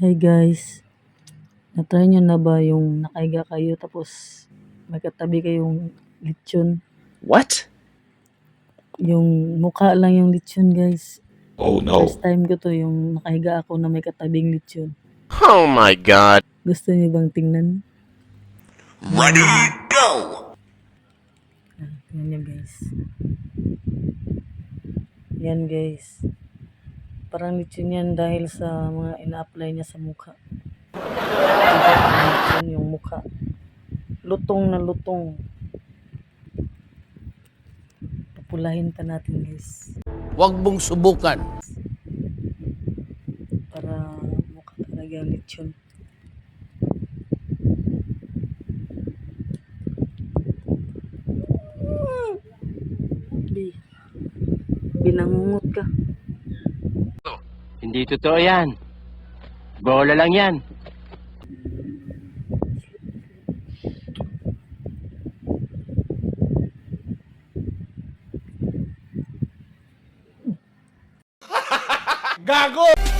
Hi guys. Na-try nyo na ba yung nakaiga kayo tapos may katabi kayong lechon? What? Yung mukha lang yung lechon guys. Oh no. First time ko to yung nakahiga ako na may katabing lechon. Oh my god. Gusto niyo bang tingnan? Ready, go! Ah, tingnan niyo guys. Yan guys. Parang lechon yan dahil sa mga ina-apply niya sa mukha. Lechon yung mukha. Lutong na lutong. Papulahin pa natin guys. Huwag mong subukan. Para mukha talaga lechon. Bi. Binangungot ka. Hindi totoo yan. Bola lang yan. Gago!